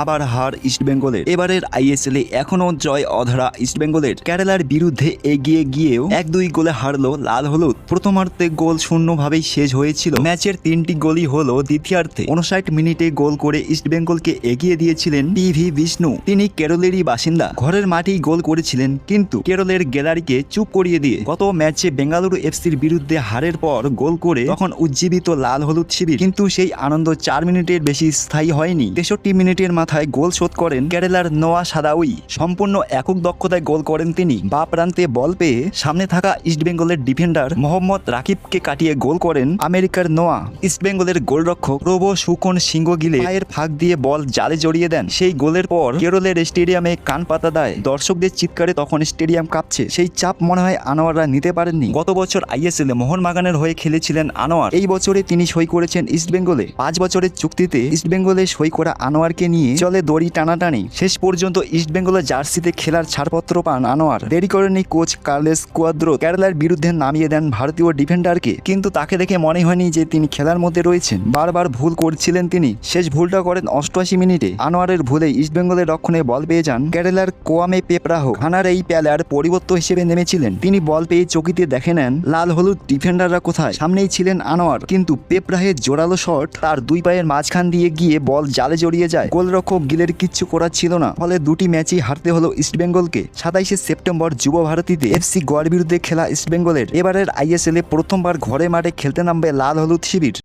আবার হার ইস্টবেঙ্গলের এবারের আইএসএল এ এখনও জয় অধরা ইস্টবেঙ্গলের কেরালার বিরুদ্ধে এগিয়ে গিয়েও এক দুই গোলে হারলো লাল হলুদ। প্রথমার্ধে গোল শূন্যভাবেই শেষ হয়েছিল। ম্যাচের তিনটি গোলই হলো দ্বিতীয়ার্ধে। উনষাট মিনিটে গোল করে ইস্টবেঙ্গলকে এগিয়ে দিয়েছিলেন টিভি বিষ্ণু। তিনি কেরলেরই বাসিন্দা। ঘরের মাঠেই গোল করেছিলেন, কিন্তু কেরলের গ্যালারিকে চুপ করিয়ে দিয়ে গত ম্যাচে বেঙ্গালুরু এফসির বিরুদ্ধে হারের পর গোল করে তখন উজ্জীবিত লাল হলুদ শিবির। কিন্তু সেই আনন্দ চার মিনিটের বেশি স্থায়ী হয়নি। তেষট্টি মিনিটের মাথায় গোল শোধ করেন কেরালার নোয়া সাদাউই। সম্পূর্ণ একক দক্ষতায় গোল করেন তিনি। বা প্রান্তে বল পেয়ে সামনে থাকা ইস্টবেঙ্গলের ডিফেন্ডার মোহাম্মদ রাকিবকে কাটিয়ে গোল করেন আমেরিকার নোয়া। ইস্টবেঙ্গলের গোলরক্ষক প্রভ সুকন সিংহ গিলে পায়ের ফাঁক দিয়ে বল জালে জড়িয়ে দেন। সেই গোলের পর কেরলের স্টেডিয়ামে কান পাতা দেয়। দর্শকদের চিৎকারে তখন স্টেডিয়াম কাঁপছে। সেই চাপ মনে হয় আনোয়াররা নিতে পারেননি। গত বছর আইএসএল এ মোহনবাগানের হয়ে খেলেছিলেন আনোয়ার। এই বছরে তিনি সই করেছেন ইস্টবেঙ্গলে পাঁচ বছরের চুক্তিতে ইস্টবেঙ্গলে সই করা আনোয়ারকে নিয়ে চলে দড়ি টানাটানি। শেষ পর্যন্ত ইস্টবেঙ্গলের জার্সিতে খেলার ছাড়পত্র পান আনোয়ার। দেরি করেনি কোচ কার্লেস কুয়াদ্রো। কেরালার বিরুদ্ধে নামিয়ে দেন ভারতীয় ডিফেন্ডারকে। কিন্তু তাকে দেখে মনে হয়নি যে তিনি খেলার মধ্যে রয়েছেন। বারবার ভুল করছিলেন তিনি। শেষ ভুলটা করেন অষ্টআশি মিনিটে। আনোয়ারের ভুলে ইস্টবেঙ্গলের রক্ষণে বল পেয়ে যান কেরালার কোয়ামে পেপরাহ। খানার এই প্যালার পরিবর্তন হিসেবে নেমেছিলেন। তিনি বল পেয়ে চকিতে দেখে নেন, লাল হলুদ ডিফেন্ডাররা কোথায়? সামনেই ছিলেন আনোয়ার। কিন্তু পেপরাহের জোরালো শট তার দুই পায়ের মাঝখান দিয়ে গিয়ে বল জালে জড়িয়ে যায়। গোলরক্ষক গিলের কিচ্ছু করার ছিল না। ফলে দুটি ম্যাচই হারতে হলো ইস্টবেঙ্গলকে সাতাইশে সেপ্টেম্বর যুব ভারতীতে এফসি গোয়ার বিরুদ্ধে খেলা ইস্টবেঙ্গলের এবারের আইএসএল এ প্রথমবার ঘরে মাঠে খেলতে নামবে লাল হলুদ শিবির।